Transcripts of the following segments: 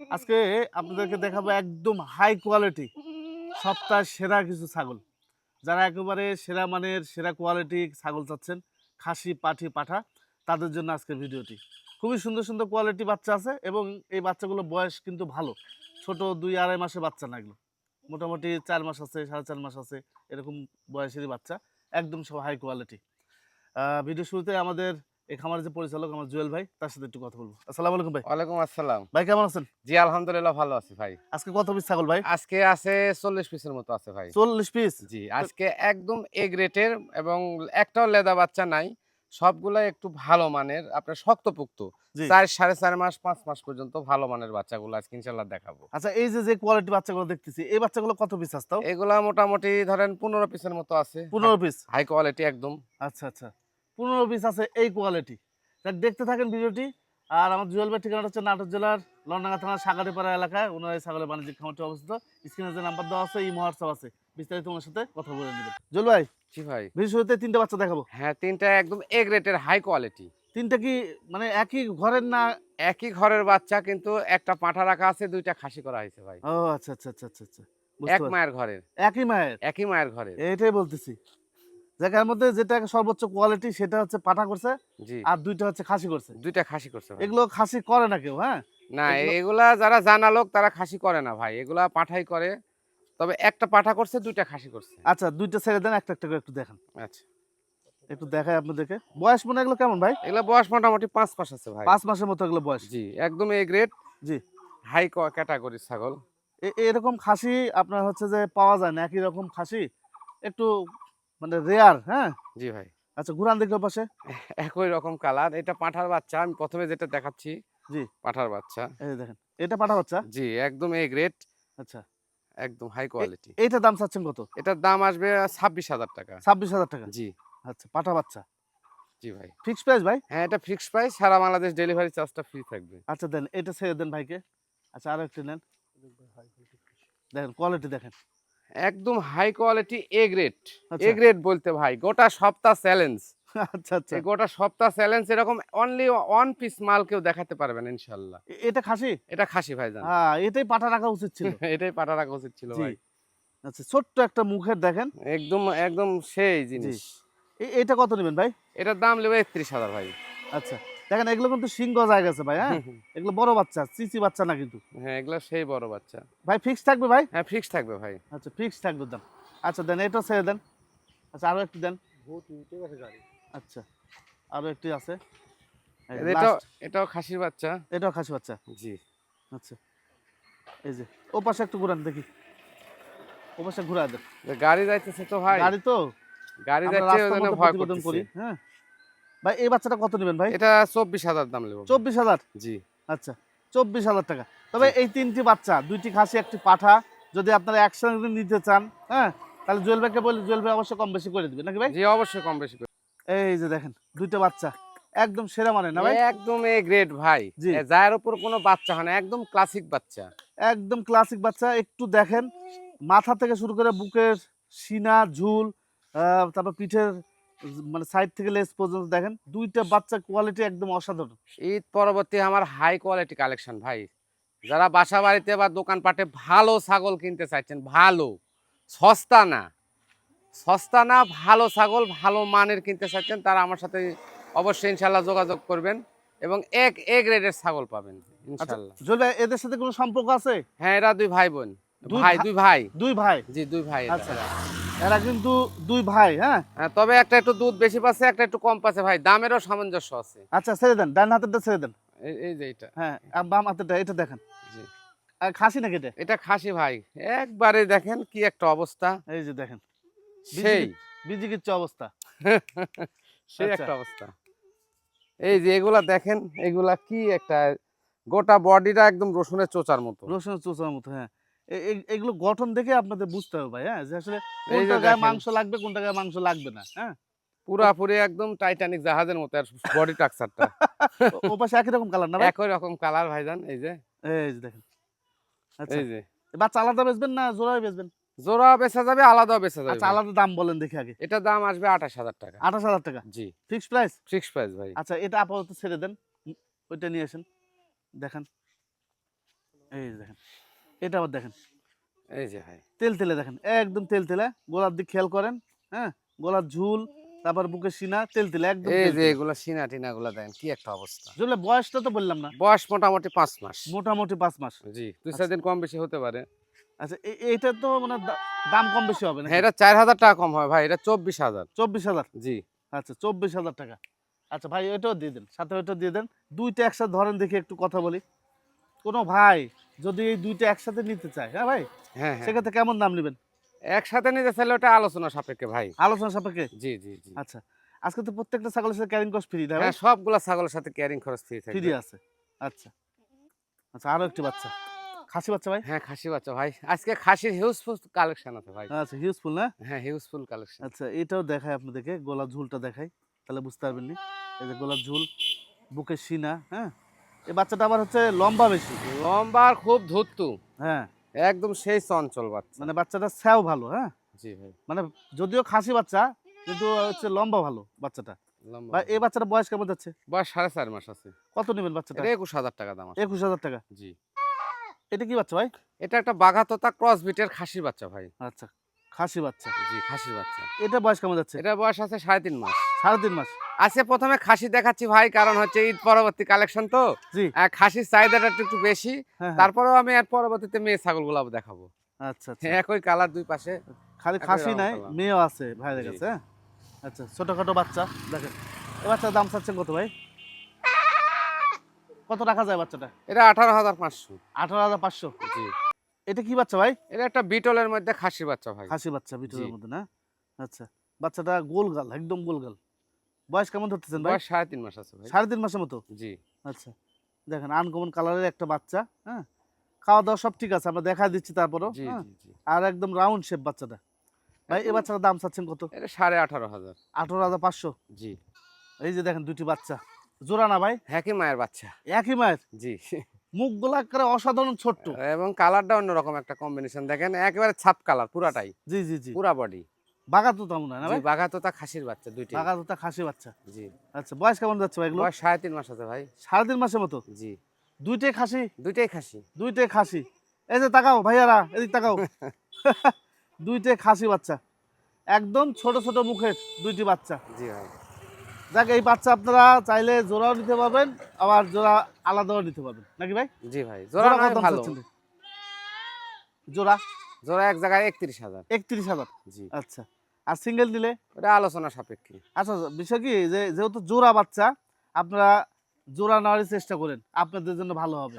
আজকে আপনাদেরকে দেখাবো একদম হাই কোয়ালিটি সপ্তাহ সেরা কিছু ছাগল। যারা একেবারে সেরা মানের, সেরা কোয়ালিটি ছাগল চাচ্ছেন, খাসি, পাঠি, পাঠা, তাদের জন্য আজকের ভিডিওটি। খুবই সুন্দর সুন্দর কোয়ালিটি বাচ্চা আছে এবং এই বাচ্চাগুলো বয়স কিন্তু ভালো। ছোট দুই আড়াই মাসে বাচ্চা না এগুলো। মোটামুটি চার মাস আছে, সাড়ে চার মাস আছে, এরকম বয়সেরই বাচ্চা। একদম সব হাই কোয়ালিটি ভিডিও শুরুতে আমাদের এই খামারের যে পরিচালক আমার জুয়েল ভাই তার সাথে একটু কথা বলব। আসসালামু আলাইকুম ভাই। ওয়ালাইকুম আসসালাম। ভাই কেমন আছেন? জি আলহামদুলিল্লাহ ভালো আছি ভাই। আজকে কত পিস ছাগল ভাই? আজকে আছে চল্লিশ পিসের মতো আছে ভাই। চল্লিশ পিস জি আজকে একদম এ গ্রেটের এবং একটাও লেদা বাচ্চা নাই। সবগুলা একটু ভালো মানের আপনার শক্তপুক্ত। চার সাড়ে চার মাস পাঁচ মাস পর্যন্ত ভালো মানের বাচ্চাগুলো আজকে ইনশাল্লাহ দেখাবো। আচ্ছা এই যে যে কোয়ালিটি বাচ্চাগুলো দেখতেছি এই বাচ্চাগুলো কত পিস আসতাও এগুলা মোটামুটি ধরেন পনেরো পিসের মতো আছে। পনেরো পিস হাই কোয়ালিটি একদম। আচ্ছা আচ্ছা। পনেরো পিস আছে এই কোয়ালিটি দেখতে থাকেন ভিডিওটি। আর আমার জুয়েল ভাই ঠিকানা হচ্ছে নাটোর জেলার লন্ডাঙ্গা থানার সাগারিপাড়া এলাকায়। ওনার এই ছাগলের বাণিজ্যিক খামারটি অবস্থিত। স্ক্রিনে যে নাম্বার দেওয়া আছে এই হোয়াটসঅ্যাপ আছে। বিস্তারিত ওনার সাথে কথা বলে নেবেন জুয়েল ভাই জি ভাই। ভিডিও শুরুতে তিনটে বাচ্চা দেখাবো। হ্যাঁ তিনটা একদম এ গ্রেটের হাই কোয়ালিটি তিনটা কি মানে একই ঘরের না? একই ঘরের বাচ্চা কিন্তু একটা পাঁঠা রাখা আছে দুইটা খাসি করা হয়েছে ভাই। ও আচ্ছা আচ্ছা আচ্ছা আচ্ছা আচ্ছা এক মায়ের ঘরের। একই মায়ের? একই মায়ের ঘরের। এটাই বলতেছি। জায়গার মধ্যে যেটা সর্বোচ্চ কোয়ালিটি সেটা হচ্ছে পাঠা করছে আর দুইটা হচ্ছে খাসি করছে। দুইটা খাসি করছে এগুলো খাসি করে না কেউ হ্যাঁ? না এগুলা যারা জানা লোক তারা খাসি করে না ভাই। এগুলা পাঠাই করে। তবে একটা পাঠা করছে দুইটা খাসি করছে। আচ্ছা দুইটা ছেড়ে দেন একটা একটা করে একটু দেখেন। আচ্ছা। একটু দেখাই আপনাদেরকে। বয়স মনে এগুলো কেমন ভাই? এগুলা বয়স মোটামুটি পাঁচ মাস আছে ভাই। পাঁচ মাসের মতো এগুলো বয়স। জি একদম এ গ্রেড জি। হাই ক্যাটাগরির ছাগল। এরকম খাসি আপনার হচ্ছে যে পাওয়া যায় না একই রকম খাসি। একটু মানে রেয়ার হ্যাঁ? জি ভাই। আচ্ছা ঘুরান দেখো পাশে। একই রকম কালার এটা পাঠার বাচ্চা আমি প্রথমে যেটা দেখাচ্ছি জি। পাঠার বাচ্চা। এই দেখেন এটা পাঠা বাচ্চা? জি একদম এ গ্রেড আচ্ছা। একদম হাই কোয়ালিটি এইটার দাম চাচ্ছেন কত? এটার দাম আসবে ছাব্বিশ হাজার টাকা। ছাব্বিশ হাজার টাকা? জি। আচ্ছা পাঠা বাচ্চা। জি ভাই। ফিক্স প্রাইস ভাই? হ্যাঁ এটা ফিক্স প্রাইস সারা বাংলাদেশ ডেলিভারি চার্জটা ফ্রি থাকবে। আচ্ছা দেন এটা ছেড়ে দেন ভাইকে। আচ্ছা আরও একটু নেন। দেখেন কোয়ালিটি দেখেন। একদম high quality A grade A grade বলতে ভাই গোটা সপ্তাহ চ্যালেঞ্জ আচ্ছা আচ্ছা। গোটা সপ্তাহ চ্যালেঞ্জ এরকম অনলি ওয়ান পিস মাল কেউ দেখাতে পারবেন ইনশাল্লাহ। এটা খাসি? এটা খাসি ভাইজান। হ্যাঁ এটাই পাঠা রাখা উচিত ছিল। এটাই পাঠা রাখা উচিত ছিল ভাই। আচ্ছা ছোট্ট একটা মুখের দেখেন। একদম একদম সেই জিনিস। এটা কত নেবেন ভাই? এটার দাম নেবে একত্রিশ হাজার ভাই। আচ্ছা। দেখেন এগুলো কিন্তু সিংহ জায়গা আছে ভাই হ্যাঁ? এগুলো বড় বাচ্চা চিচি বাচ্চা না কিন্তু। হ্যাঁ এগুলো সেই বড় বাচ্চা। ভাই ফিক্স থাকবে ভাই? হ্যাঁ ফিক্স থাকবে ভাই। আচ্ছা ফিক্স থাকবে দাম আচ্ছা দেন এটা ছেড়ে দেন। আচ্ছা আরও একটু দেন। আচ্ছা আরও একটি আছে। এটাও এটাও খাসির বাচ্চা। এটাও খাসি বাচ্চা? জি। আচ্ছা এই যে ও পাশে একটু ঘুরান দেখি। ও পাশে ঘুরা দেন। গাড়ি যাইতেছে তো ভাই। গাড়ি তো? গাড়ি যাচ্ছে ওই জন্য ভয় করি করতেছি। হ্যাঁ? ভাই এই বাচ্চাটা কত নেবেন ভাই? এটা চব্বিশ হাজার দাম নেব। চব্বিশ হাজার? জি। আচ্ছা চব্বিশ হাজার টাকা। তবে এই তিনটি বাচ্চা দুইটি খাসি একটি পাঠা যদি আপনারা একসঙ্গে নিতে চান হ্যাঁ তাহলে জুয়েল ভাইকে বলি জুয়েল ভাই অবশ্যই কম বেশি করে দিবে নাকি ভাই? জি অবশ্যই কম বেশি করে। এই যে দেখেন দুইটা বাচ্চা একদম সেরা মানে না ভাই? একদম এ গ্রেড ভাই। এ উপর কোনো বাচ্চা হয় না একদম ক্লাসিক বাচ্চা। একদম ক্লাসিক বাচ্চা একটু দেখেন মাথা থেকে শুরু করে বুকের সিনা ঝুল তারপর পিঠের মানে সাইড থেকে লেস পর্যন্ত দেখেন দুইটা বাচ্চা কোয়ালিটি একদম অসাধারণ। ঈদ পরবর্তী আমার হাই কোয়ালিটি কালেকশন ভাই। যারা বাসা বাড়িতে বা দোকানপাটে ভালো ছাগল কিনতে চাইছেন ভালো সস্তা না। সস্তা না ভালো ছাগল ভালো মানের কিনতে চাইছেন তারা আমার সাথে অবশ্যই ইনশাল্লাহ যোগাযোগ করবেন এবং এক এ গ্রেডের ছাগল পাবেন আচ্ছা ইনশাল্লাহ এদের সাথে কোনো সম্পর্ক আছে? হ্যাঁ এরা দুই ভাই বোন। ভাই দুই ভাই। দুই ভাই? জি দুই ভাই আচ্ছা। এরা কিন্তু দুই ভাই হ্যাঁ? হ্যাঁ, তবে একটা একটু দুধ বেশি পাচ্ছে একটা একটু কম পাচ্ছে। ভাই দামেরও সামঞ্জস্য আছে। আচ্ছা ছেড়ে দেন ডান হাতেরটা ছেড়ে দেন। এই- যে এটা। হ্যাঁ বাম হাতেরটা এটা দেখেন। জি। খাসি নাকি এটা? এটা খাসি ভাই। একবারে দেখেন কি একটা অবস্থা। এই যে দেখেন। সেই। বিজি কিচ্ছু অবস্থা। সেই আচ্ছা। একটা অবস্থা। এই যে এগুলা দেখেন এগুলা কি একটা গোটা বডিটা একদম রসুনের চোচার মতো। রসুনের চোচার মতো হ্যাঁ। এগুলো গঠন দেখে আপনাদের বুঝতে হবে ভাই হ্যাঁ? যে আসলে কোনটা গায়ে মাংস লাগবে কোনটা গায়ে মাংস লাগবে না হ্যাঁ? পুরাপুরি একদম টাইটানিক জাহাজের মতো বডি ও- পাশে একই রকম কালার না একই রকম কালার ভাইজান এই যে। এই যে দেখেন। আচ্ছা। এই যে। বাচ্চা আলাদা বেচবেন না জোড়ায় বেচবেন? জোড়া বেচা যাবে আলাদাও বেচা যাবে। আচ্ছা আলাদা দাম বলেন দেখি আগে। এটা দাম আসবে আঠাশ হাজার টাকা। আঠাশ হাজার টাকা? জি। ফিক্সড প্রাইস ফিক্স প্রাইস ভাই। আচ্ছা এটা আপাতত ছেড়ে দেন। ওইটা নিয়ে আসেন। দেখেন। এই দেখেন। এটা আবার দেখেন। এই যে ভাই। তেল তেলে দেখেন একদম তেল তেলে। গোলার দিক খেয়াল করেন হ্যাঁ? গোলার ঝুল তারপর বুকে সিনা তেল তেলে একদম এই যে। এগুলো সিনা টিনা গুলো দেখেন কি একটা অবস্থা। আসলে বয়সটা তো বললাম না। বয়স মোটামুটি পাঁচ মাস। মোটামুটি পাঁচ মাস। জি দুই চার দিন কম বেশি হতে পারে। আচ্ছা এইটা তো মানে দাম কম বেশি হবে না হ্যাঁ এটা চার হাজার টাকা কম হয় ভাই এটা চব্বিশ হাজার। চব্বিশ হাজার? জি। আচ্ছা চব্বিশ হাজার টাকা। আচ্ছা ভাই এটাও দিয়ে দেন সাথে ওইটাও দিয়ে দেন। দুইটা একসাথে ধরেন দেখি একটু কথা বলি। কোনো ভাই যদি এই দুইটা একসাথে নিতে চায় হ্যাঁ ভাই? হ্যাঁ হ্যাঁ। সেক্ষেত্রে কেমন দাম নেবেন? একসাথে নিতে চাইলে ওটা আলোচনা সাপেক্ষে ভাই। আলোচনা সাপেক্ষে? জি জি জি। আচ্ছা। আজকে তো প্রত্যেকটা ছাগলের সাথে ক্যারিং কস্ট ফ্রি দেয় হ্যাঁ সবগুলা ছাগলের সাথে ক্যারিং খরচ ফ্রি থাকে ফ্রি আছে। আচ্ছা। আচ্ছা আরও একটি বাচ্চা। খাসি বাচ্চা ভাই? হ্যাঁ খাসি বাচ্চা ভাই। আজকে খাসির হিউজফুল কালেকশন আছে ভাই। আচ্ছা হিউজফুল না? হ্যাঁ হিউজফুল কালেকশন আচ্ছা এটাও দেখাই আপনাদেরকে। গলার ঝুলটা দেখাই। তাহলে বুঝতে পারবেন নি এই যে গলার ঝুল বুকের সিনা হ্যাঁ? এই বাচ্চাটা আবার হচ্ছে লম্বা বেশি? লম্বা আর খুব ধুত্তু হ্যাঁ। একদম সেই চঞ্চল বাচ্চা। মানে বাচ্চাটা স্যাও ভালো হ্যাঁ? জি ভাই। মানে যদিও খাসি বাচ্চা কিন্তু হচ্ছে লম্বা ভালো বাচ্চাটা। ভাই এই বাচ্চাটা বয়স কেমন যাচ্ছে? বয়স সাড়ে চার মাস আছে। কত নেবেন বাচ্চাটা? একুশ হাজার টাকা দাম একুশ হাজার টাকা। জি। এটা কি বাচ্চা ভাই? এটা একটা বাঘাততা ক্রস বিটের খাসি বাচ্চা ভাই। আচ্ছা খাসি বাচ্চা। জি খাসির বাচ্চা। এটা বয়স কেমন যাচ্ছে? এটা বয়স আছে সাড়ে তিন মাস। সাড়ে তিন মাস। আজকে প্রথমে খাসি দেখাচ্ছি ভাই কারণ হচ্ছে ঈদ পরবর্তী কালেকশন তো। খাসির চাহিদাটা একটু বেশি। হ্যাঁ হ্যাঁ। তারপরেও আমি এর পরবর্তীতে মেয়ে ছাগল গুলাব দেখাবো। আচ্ছা আচ্ছা। একই কালার দুই পাশে। খালি খাসি নাই মেয়েও আছে ভাইদের। কাছে হ্যাঁ? আচ্ছা ছোটখাটো বাচ্চা দেখেন। এই বাচ্চার দাম চাচ্ছেন কত ভাই? কত রাখা যায় বাচ্চাটা? এটা আঠারো হাজার পাঁচশো। আঠারো হাজার পাঁচশো? জি। এটা কি বাচ্চা ভাই? এটা একটা বিটলের মধ্যে খাসি বাচ্চা ভাই। খাসি বাচ্চা জি। মধ্যে না? আচ্ছা। বাচ্চাটা গোলগাল একদম গোলগাল বয়স কেমন ধরতেছেন ভাই? বয়স সাড়ে তিন মাস আছে ভাই। সাড়ে তিন মাসের মতো? জি। আচ্ছা। দেখেন আনকমন কালারের একটা বাচ্চা হ্যাঁ? খাওয়া দাওয়া সব ঠিক আছে আমরা দেখা দিচ্ছি তারপরও হ্যাঁ? আর একদম রাউন্ড শেপ বাচ্চাটা। ভাই এই বাচ্চাটার দাম চাচ্ছেন কত? এটা সাড়ে আঠারো হাজার। আঠারো হাজার পাঁচশো? জি। এই যে দেখেন দুটি বাচ্চা। জোড়া না ভাই? কি মায়ের বাচ্চা। একই মায়ের? জি। মুখগুলো একেবারে অসাধারণ ছোট্ট। এবং কালারটা অন্যরকম একটা কম্বিনেশন দেখেন একেবারে ছাপ কালার পুরাটাই। জি জি জি। পুরা বডি বাঘা তো তেমন না ভাই? বাঘা তোতা খাসির বাচ্চা দুইটাই। বাঘা তো খাসি বাচ্চা। জি। আচ্ছা বয়স কেমন যাচ্ছে ভাই এগুলো? বয়স সাড়ে তিন মাস আছে ভাই। সাড়ে তিন মাসের মতো? জি। দুইটাই খাসি? দুইটাই খাসি। দুইটাই খাসি। এই যে তাকাও ভাইয়ারা এদিক তাকাও। দুইটাই খাসি বাচ্চা। একদম ছোট ছোট মুখের দুইটি বাচ্চা। জি ভাই। যাক এই বাচ্চা আপনারা চাইলে জোড়াও নিতে পারবেন আবার জোড়া আলাদাও নিতে পারবেন। নাকি ভাই? জি ভাই জোড়া কত ভালো। জোড়া? জোড়া এক জায়গায় একত্রিশ হাজার। একত্রিশ হাজার? জি। আচ্ছা। আর সিঙ্গেল দিলে? ওটা আলোচনা সাপেক্ষে। আচ্ছা বিষয় কি? যে যেহেতু জোড়া বাচ্চা আপনারা জোড়া নেওয়ার চেষ্টা করেন আপনাদের জন্য ভালো হবে।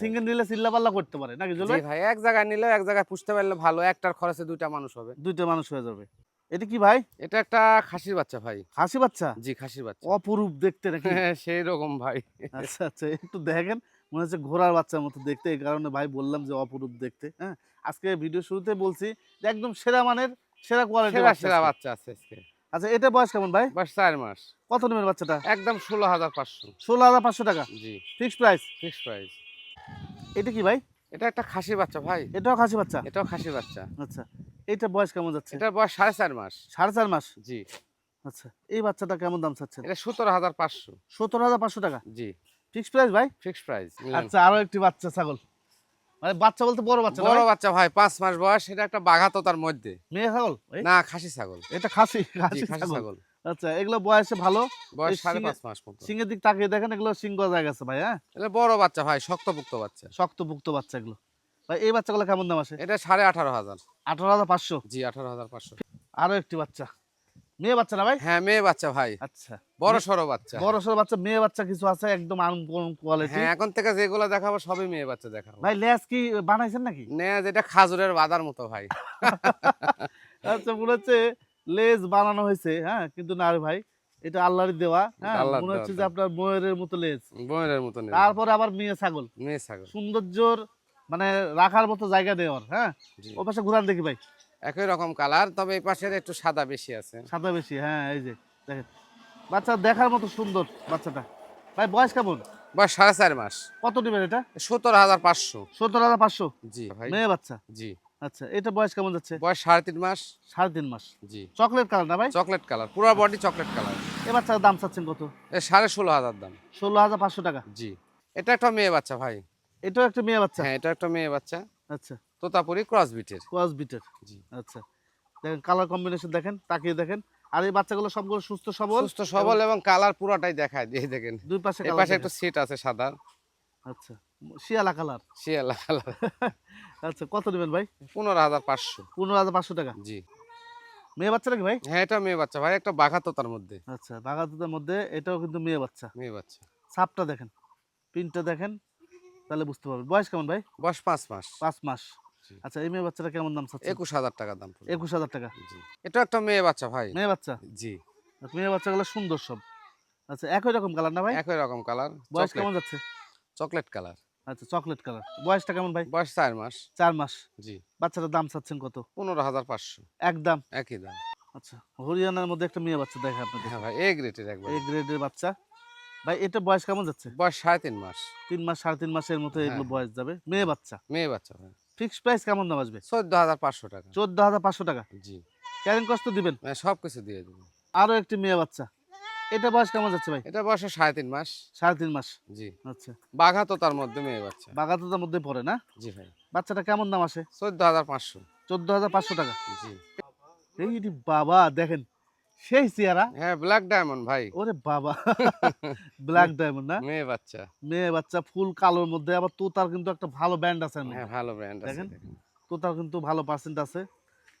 সিঙ্গেল নিলে চিল্লা পাল্লা করতে পারে নাকি জি ভাই এক জায়গায় নিলে এক জায়গায় পুষতে পারলে ভালো একটার খরচে দুইটা মানুষ হবে। দুইটা মানুষ হয়ে যাবে। এটা কি ভাই? এটা একটা খাসির বাচ্চা ভাই। হাসি বাচ্চা? জি খাসির বাচ্চা। অপরূপ দেখতে নাকি? হ্যাঁ সেই রকম ভাই। আচ্ছা আচ্ছা একটু দেখেন মনে হচ্ছে ঘোড়ার বাচ্চার মতো দেখতে এই কারণে ভাই বললাম যে অপরূপ দেখতে হ্যাঁ। আজকে ভিডিও শুরুতে বলছি যে একদম সেরা মানের সেরা কোয়ালিটি সেরা সেরা বাচ্চা আছে আজকে। আচ্ছা এটা বয়স কেমন ভাই? বয়স চার মাস। কত নেবেন বাচ্চাটা? একদম ষোলো হাজার পাঁচশো। ষোলো হাজার পাঁচশো টাকা? জি। ফিক্সড প্রাইস ফিক্স প্রাইস এটা কি ভাই? এটা একটা খাসি বাচ্চা ভাই। এটাও খাসি বাচ্চা? এটাও খাসি বাচ্চা। আচ্ছা এটা বয়স কেমন যাচ্ছে? এটার বয়স সাড়ে চার মাস। সাড়ে চার মাস? জি। আচ্ছা এই বাচ্চাটা কেমন দাম চাচ্ছেন? এটা সতেরো হাজার পাঁচশো। সতেরো হাজার পাঁচশো টাকা? জি। ফিক্সড প্রাইস ভাই? ফিক্স প্রাইস আচ্ছা আরও একটি বাচ্চা ছাগল। মানে বাচ্চা বলতে বড় বাচ্চা বড় বাচ্চা ভাই পাঁচ মাস বয়স এটা একটা বাঘাততার মধ্যে। মেয়ে ছাগল? না খাসি ছাগল। এটা খাসি খাসি ছাগল। আচ্ছা এগুলো বয়সে ভালো? বয়স সাড়ে পাঁচ মাস সিংহের দিক তাকিয়ে দেখেন এগুলো সিংহ জায়গা আছে ভাই হ্যাঁ? এটা বড় বাচ্চা ভাই শক্তপুক্ত বাচ্চা। শক্তপুক্ত বাচ্চা এগুলো। ভাই এই বাচ্চাগুলো কেমন দাম আসে? এটা সাড়ে আঠারো হাজার। আঠারো হাজার পাঁচশো। জি আঠারো হাজার পাঁচশো। আরও একটি বাচ্চা। মেয়ে বাচ্চা না ভাই? হ্যাঁ মেয়ে বাচ্চা ভাই। আচ্ছা। বড় সড়ো বাচ্চা। বড় সড়ো বাচ্চা মেয়ে বাচ্চা কিছু আছে? একদম আনকমন কোয়ালিটি হ্যাঁ এখন থেকে যেগুলো দেখাবো সবই মেয়ে বাচ্চা দেখাবো। ভাই লেস কি বানাইছেন নাকি? নে যেটা খাজুরের বাদার মতো ভাই। আচ্ছা মনে হচ্ছে লেজ বানানো হয়েছে হ্যাঁ? কিন্তু না রে ভাই এটা আল্লাহর দেওয়া হ্যাঁ? মনে হচ্ছে যে আপনার ময়ূরের মতো লেজ বনের মতো তারপরে আবার মেয়ে ছাগল। মেয়ে ছাগল। সৌন্দর্যর মানে রাখার মতো জায়গা দেওয়ার হ্যাঁ। ও পাশে ঘুরান দেখি ভাই। একই রকম কালার তবে এই পাশের একটু সাদা বেশি আছে। সাদা বেশি হ্যাঁ এই যে দেখেন। বাচ্চা দেখার মতো সুন্দর বাচ্চাটা। ভাই বয়স কেমন? বয়স সাড়ে চার মাস। কত নেবেন এটা? সতেরো হাজার পাঁচশো। সত্তর হাজার পাঁচশো? জি ভাই। মেয়ে বাচ্চা? জি। আচ্ছা এটা বয়স কেমন যাচ্ছে? বয়স সাড়ে তিন মাস। সাড়ে তিন মাস। জি। চকলেট কালার না ভাই? চকলেট কালার পুরো বডি চকলেট কালার এ বাচ্চার দাম চাচ্ছেন কত? সাড়ে ষোলো হাজার দাম। ষোলো হাজার পাঁচশো টাকা। জি। এটা একটা মেয়ে বাচ্চা ভাই। এটাও একটা মেয়ে বাচ্চা? হ্যাঁ এটা একটা মেয়ে বাচ্চা। আচ্ছা। তোতাপুরি ক্রস বিটের ক্রস বিটের জি। আচ্ছা। দেখেন কালার কম্বিনেশন দেখেন তাকিয়ে দেখেন। আর এই বাচ্চাগুলো সবগুলো সুস্থ সবল সুস্থ সবল এবং কালার পুরাটাই দেখায়। দিয়ে দেখেন দুই পাশে এই পাশে একটা সিট আছে সাদা। আচ্ছা শিয়ালা কালার শিয়ালা কালার আচ্ছা কত নেবেন ভাই? পনেরো হাজার পাঁচশো। পনেরো হাজার পাঁচশো টাকা। জি। মেয়ে বাচ্চা নাকি ভাই? হ্যাঁ এটা মেয়ে বাচ্চা ভাই একটা বাঘা তোতার মধ্যে। আচ্ছা বাগাতুদের মধ্যে এটাও কিন্তু মেয়ে বাচ্চা। মেয়ে বাচ্চা। সাপটা দেখেন প্রিন্টটা দেখেন তাহলে বুঝতে পারবেন। বয়স কেমন ভাই? বয়স পাঁচ মাস। পাঁচ মাস। আচ্ছা এই মেয়ে বাচ্চাটা কেমন দাম চাচ্ছে একুশ হাজার টাকা দাম। একুশ হাজার টাকা? জি। এটা একটা মেয়ে বাচ্চা ভাই। মেয়ে বাচ্চা? জি। মেয়ে বাচ্চাগুলো সুন্দর সব। আচ্ছা একই রকম কালার না ভাই? একই রকম কালার। বয়স কেমন যাচ্ছে? Chocolate colour. আচ্ছা চকলেট কালার। বয়সটা কেমন ভাই? বয়স চার মাস। চার মাস। জি। বাচ্চাটার দাম চাচ্ছেন কত? পনেরো হাজার পাঁচশো। একদম একই দাম। আচ্ছা হরিয়ানার মধ্যে একটা মেয়ে বাচ্চা দেখে আপনাদের। হ্যাঁ ভাই এ গ্রেটের একবার। এই গ্রেডের বাচ্চা। ভাই এটা বয়স কেমন যাচ্ছে? বয়স সাড়ে তিন মাস। তিন মাস সাড়ে তিন মাসের মতো এগুলো হ্যাঁ। বয়স যাবে। মেয়ে বাচ্চা? মেয়ে বাচ্চা ভাই। ফিক্স প্রাইস কেমন দাম আসবে? চোদ্দ হাজার পাঁচশো টাকা। চোদ্দ হাজার পাঁচশো টাকা? জি। ক্যারিং কষ্ট দিবেন? মানে সব কিছু দিয়ে দেবো। আরও একটি মেয়ে বাচ্চা। এটা বয়স কেমন যাচ্ছে ভাই? এটা বয়স সাড়ে তিন মাস। সাড়ে তিন মাস। জি। আচ্ছা। বাঘা তো তার মধ্যে মেয়ে বাচ্চা। বাগাতোতার মধ্যে পড়ে না? জি ভাই। বাচ্চাটা কেমন দাম আসে? চোদ্দ হাজার পাঁচশো। চোদ্দ হাজার পাঁচশো টাকা। জি। এই বাবা দেখেন। সেই চেহারা? হ্যাঁ ব্ল্যাক ডায়মন্ড ভাই। ওরে বাবা ব্ল্যাক ডায়মন্ড না? মেয়ে বাচ্চা। মেয়ে বাচ্চা ফুল কালোর মধ্যে আবার তোতার কিন্তু একটা ভালো ব্যান্ড আছে হ্যাঁ ভালো ব্র্যান্ড আছে দেখেন। তোতার কিন্তু ভালো পার্সেন্ট আছে।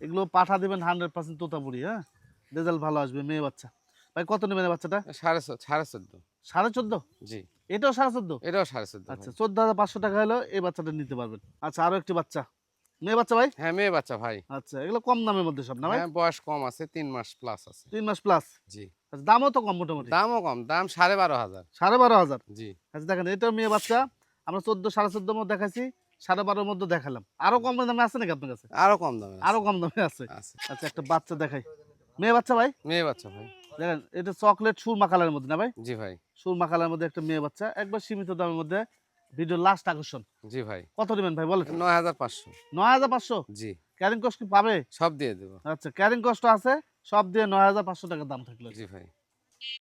এগুলো পাঠা দিবেন হান্ড্রেড পার্সেন্ট তোতাপুরি হ্যাঁ? রেজাল্ট ভালো আসবে মেয়ে বাচ্চা। ভাই কত নেবেন বাচ্চাটা? সাড়ে সাড়ে চোদ্দ। সাড়ে চোদ্দ? জি। এটাও সাড়ে চোদ্দ? এটাও সাড়ে চোদ্দ আচ্ছা চোদ্দ হাজার পাঁচশো টাকা হলো এই বাচ্চাটা নিতে পারবেন। আচ্ছা আরও একটি বাচ্চা। মেয়ে বাচ্চা ভাই? হ্যাঁ মেয়ে বাচ্চা ভাই। আচ্ছা এগুলো কম দামের মধ্যে সব না ভাই? হ্যাঁ বয়স কম আছে তিন মাস প্লাস আছে। তিন মাস প্লাস জি। আচ্ছা দামও তো কম মোটামুটি? দামও কম দাম সাড়ে বারো হাজার। সাড়ে বারো হাজার? জি। আচ্ছা দেখেন এটাও মেয়ে বাচ্চা আমরা চোদ্দ সাড়ে চোদ্দ মধ্যে সাড়ে বারোর মধ্যে দেখালাম। আরও কম দামে আছে নাকি আপনার কাছে? আরও কম দামে আরও কম দামে আছে? আছে। আচ্ছা একটা বাচ্চা দেখাই। মেয়ে বাচ্চা ভাই? মেয়ে বাচ্চা ভাই। দেখেন এটা চকলেট সুরমা কালারের মধ্যে না ভাই? জি ভাই। সুরমা কালারের মধ্যে একটা মেয়ে বাচ্চা একবার সীমিত দামের মধ্যে ভিডিও লাস্ট আকর্ষণ। জি ভাই। কত নেবেন ভাই বলেন। নয় হাজার পাঁচশো। নয় হাজার পাঁচশো? জি। ক্যারিং কস্ট কি পাবে? সব দিয়ে দেবো। আচ্ছা ক্যারিং কস্ট আছে সব দিয়ে নয় হাজার পাঁচশো টাকা দাম থাকল। জি ভাই।